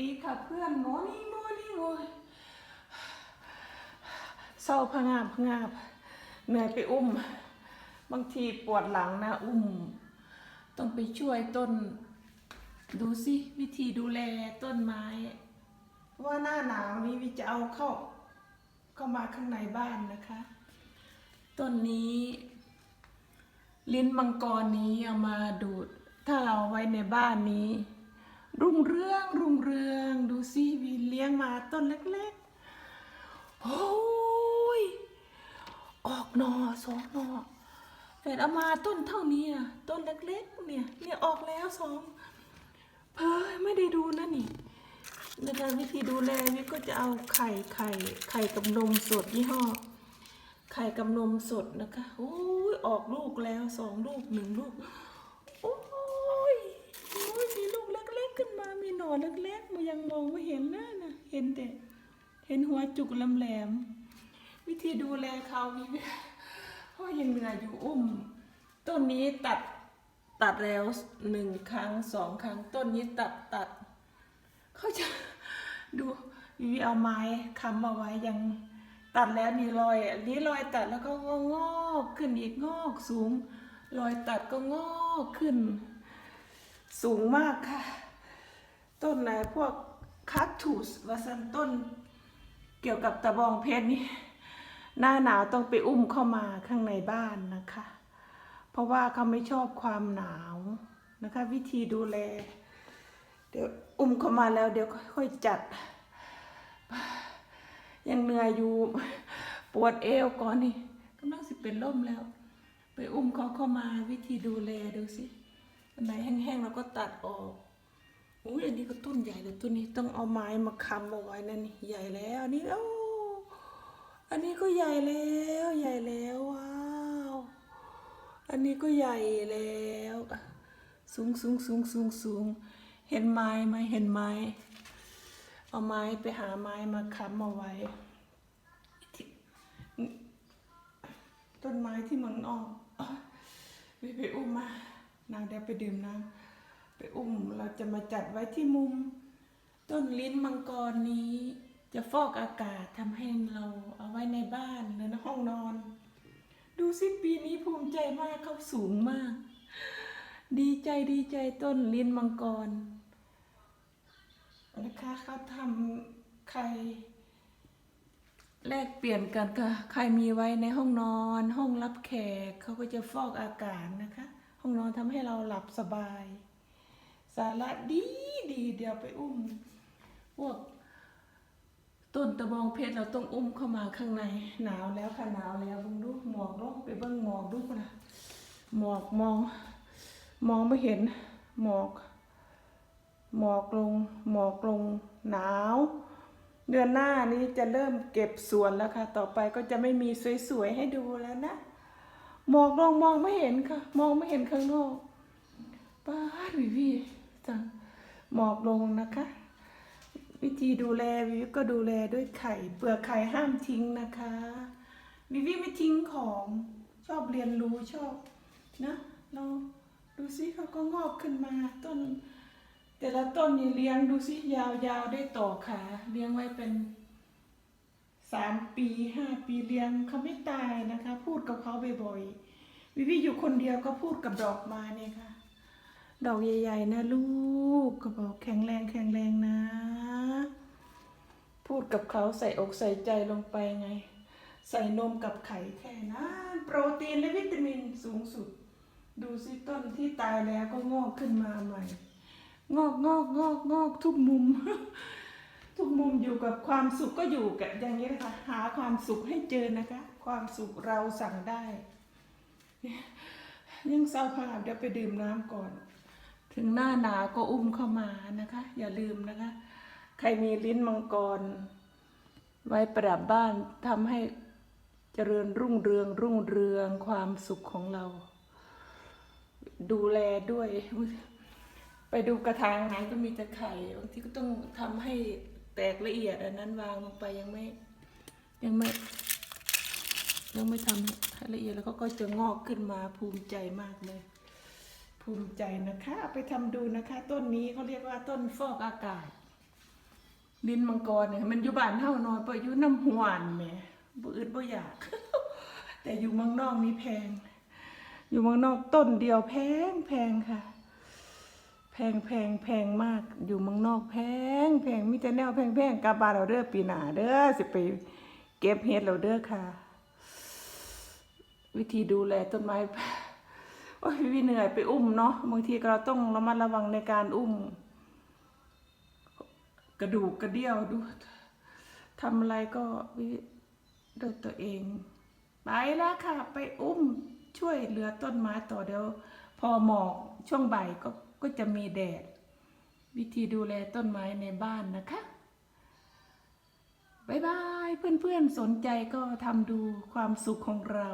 ดีค่ะเพื่อนมอนี่มนี่โอ้ยเศร้าพงาบพงาบเหนื่อยไปอุ้ม บางทีปวดหลังนะอุ้ม ต้องไปช่วยต้น ดูสิวิธีดูแลต้นไม้ ว่าหน้าหนาวนี้วิจะเอาเข้าเข้ามาข้างในบ้านนะคะ ต้นนี้ลิ้นมังกรนี้เอามาดูด ถ้าเราไว้ในบ้านนี้ รุ่งเรืองรุ่งเรืองดูสิวีเลี้ยงมาต้นเล็กๆโอ้ยออกหนอสองหนอแต่เอามาต้นเท่านี้อะต้นเล็กๆเนี่ยเนี่ยออกแล้วสองเพ้อไม่ได้ดูนะนี่ในการวิธีดูแลนี่ก็จะเอาไข่ไข่ไข่กับนมสดยี่ห้อไข่กับนมสดนะคะโอ้ยออกลูกแล้วสองลูกหนึ่งลูก โอ้ยโอ้ยมีลูกเล็กๆขึ้ นมามีหนอนเล็กๆมันยังมองไม่เห็นนะนะเห็นแต่เห็นหัวจุกลำแหลม วิธีดูแลเขามีเพราะยังเหนื่อยอยู่อุ้ม ต้นนี้ตัดตัดแล้วหนึ่งครั้งสองครั้ง ต้นนี้ตัดตัดเขาจะดูวิวเอาไม้ค้ำเอาไว้ยังตัดแล้วนี่รอยอันนี้รอยตัดแล้วก็งอกขึ้นอีกงอกสูง รอยตัดก็งอกขึ้น สูงมากค่ะ ต้นไหนพวกคัตทูสวาซันต้น เกี่ยวกับตะบองเพชรนี่หน้าหนาวต้องไปอุ้มเข้ามาข้างในบ้านนะคะ เพราะว่าเขาไม่ชอบความหนาวนะคะ วิธีดูแล เดี๋ยวอุ้มเข้ามาแล้วเดี๋ยวค่อยจัด ยังเหนื่อยอยู่ปวดเอวก่อนนี่กำลังสิเป็นล่มแล้ว ไปอุ้มเขาเข้ามาวิธีดูแลดูสิอันไหนแห้งๆเราก็ตัดออก อุ้ยอันนี้ก็ต้นใหญ่เลยต้นนี้ต้องเอาไม้มาค้ำเอาไว้นั่นนี่ใหญ่แล้วอันนี้โอ้อันนี้ก็ใหญ่แล้วใหญ่แล้วว้าวอันนี้ก็ใหญ่แล้วสูงสูงสูงสูงสูงเห็นไม้ไหมเห็นไม้เอาไม้ไปหาไม้มาค้ำเอาไว้ ต้นไม้ที่มันออกไปไปอุ้มมา นางเดี๋ยวไปดื่มน้ำ อุ้มเราจะมาจัดไว้ที่มุม ต้นลิ้นมังกรนี้ จะฟอกอากาศทำให้เราเอาไว้ในบ้านหรือในห้องนอน ดูสิปีนี้ภูมิใจมากเขาสูงมาก ดีใจดีใจต้นลิ้นมังกรนะคะเขาทำใครแลกเปลี่ยนกันก็ใครมีไว้ในห้องนอน ห้องรับแขกเขาก็จะฟอกอากาศนะคะ ห้องนอนทำให้เราหลับสบาย สาระดีดีเดี๋ยวไปอุ้ม พวก ต้นตะบองเพชรเราต้องอุ้มเข้ามาข้างใน หนาวแล้วค่ะหนาวแล้วบิ่งดูหมอกลงไปเบิ่งหมอกดูนะหมอกมอง มองไม่เห็น หมอก หมอกลง หมอกลง หนาว เดือนหน้านี้จะเริ่มเก็บสวนแล้วค่ะ ต่อไปก็จะไม่มีสวยๆให้ดูแล้วนะหมอกลงมองไม่เห็นค่ะ มองไม่เห็นข้างนอกป้าดวิวี จังหมอกลงนะคะ วิธีดูแลวิวก็ดูแลด้วยไข่เปลือกไข่ห้ามทิ้งนะคะวิวไม่ทิ้งของชอบเรียนรู้ชอบนะเราดูสิเขาก็งอกขึ้นมาต้น แต่ละต้นนี่เลี้ยงดูสิยาวๆได้ต่อขาเลี้ยงไว้เป็นสามปีห้าปีเลี้ยงเขาไม่ตายนะคะ พูดกับเขาบ่อยๆวิวิอยู่คนเดียวก็พูดกับดอกมาเนี่ยค่ะ ดอกใหญ่ ๆ นะลูกก็บอกแข็งแรงแข็งแรงนะ พูดกับเขาใส่อกใส่ใจลงไปไง ใส่นมกับไข่แค่นั้นโปรตีนและวิตามินสูงสุด ดูสิต้นที่ตายแล้วก็งอกขึ้นมาใหม่ งอกงอกงอกงอกทุกมุม ทุกมุมอยู่กับความสุขก็อยู่กับอย่างนี้นะคะ หาความสุขให้เจอนะคะ ความสุขเราสั่งได้ ยังเศร้าภาพเดี๋ยวไปดื่มน้ำก่อน ถึงหน้าหนาวก็อุ้มเข้ามานะคะ อย่าลืมนะคะ ใครมีลิ้นมังกร ไว้ประดับบ้านทำให้เจริญรุ่งเรืองรุ่งเรืองความสุขของเรา ดูแลด้วย ไปดูกระถางไหนก็มีแต่ไข่บางทีก็ต้องทำให้แตกละเอียดอันนั้นวางลงไปยังไม่ยังไม่ยังไม่ทำให้ละเอียดแล้วก็ก็จะงอกขึ้นมาภูมิใจมากเลย ภูมิใจนะคะเอาไปทำดูนะคะ ต้นนี้เขาเรียกว่าต้นฟอกอากาศ ดินมังกรเนี่ยมันอยู่บ้านเฮานอนไปอยู่น้ำหวานแหม่บ่อึดบ่อยาก แต่อยู่เมืองนอกนี่แพง อยู่เมืองนอกต้นเดียวแพงแพงค่ะ แพงแพงแพงมากอยู่เมืองนอกแพงแพงมีแต่แนวแพงแพงกลับาเราเด้อปีหนาเด้อสิไปเก็บเฮ็ดเราเด้อค่ะ วิธีดูแลต้นไม้ โอ้ยพี่เหนื่อยไปอุ้มเนาะบางทีเราต้องระมัดระวังในการอุ้ม กระดูกกระเดี่ยวดูทำอะไรก็วิด้วยตัวเอง ไปแล้วค่ะ ไปอุ้มช่วยเหลือต้นไม้ต่อเดี๋ยว พอหมอกช่วงบ่ายก็ก็จะมีแดด วิธีดูแลต้นไม้ในบ้านนะคะบายบาย เพื่อนๆสนใจก็ทำดูความสุขของเรา